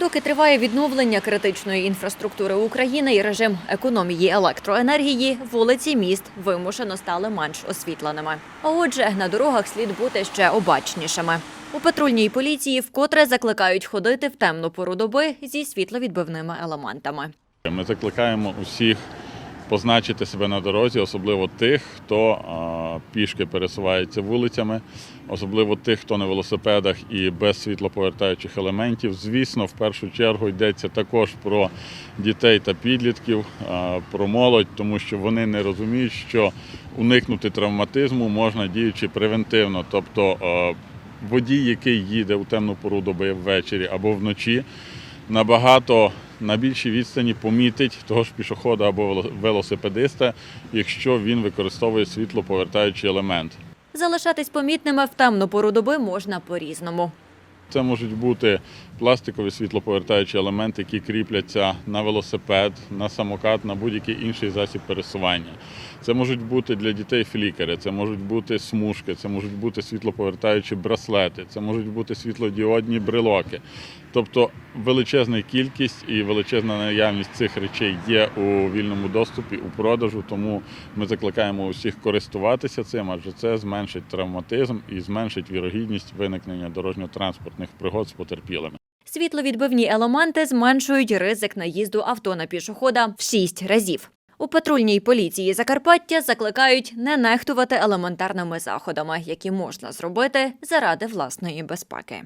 Доки триває відновлення критичної інфраструктури України і режим економії електроенергії, вулиці міст вимушено стали менш освітленими. А отже, на дорогах слід бути ще обачнішими. У патрульній поліції вкотре закликають ходити в темну пору доби зі світловідбивними елементами. Ми закликаємо усіх позначити себе на дорозі, особливо тих, хто пішки пересувається вулицями, особливо тих, хто на велосипедах і без світлоповертаючих елементів. Звісно, в першу чергу йдеться також про дітей та підлітків, про молодь, тому що вони не розуміють, що уникнути травматизму можна діючи превентивно, тобто водій, який їде у темну пору доби ввечері або вночі, набагато на більшій відстані помітить того ж пішохода або вело- велосипедиста, якщо він використовує світлоповертаючий елемент. Залишатись помітними в темну пору доби можна по-різному. Це можуть бути пластикові світлоповертаючі елементи, які кріпляться на велосипед, на самокат, на будь-який інший засіб пересування. Це можуть бути для дітей флікери, це можуть бути смужки, це можуть бути світлоповертаючі браслети, це можуть бути світлодіодні брелоки. Тобто величезна кількість і величезна наявність цих речей є у вільному доступі у продажу, тому ми закликаємо усіх користуватися цим, адже це зменшить травматизм і зменшить вірогідність виникнення дорожньо-транспортних пригод з потерпілими. Світловідбивні елементи зменшують ризик наїзду авто на пішохода в шість разів. У патрульній поліції Закарпаття закликають не нехтувати елементарними заходами, які можна зробити заради власної безпеки.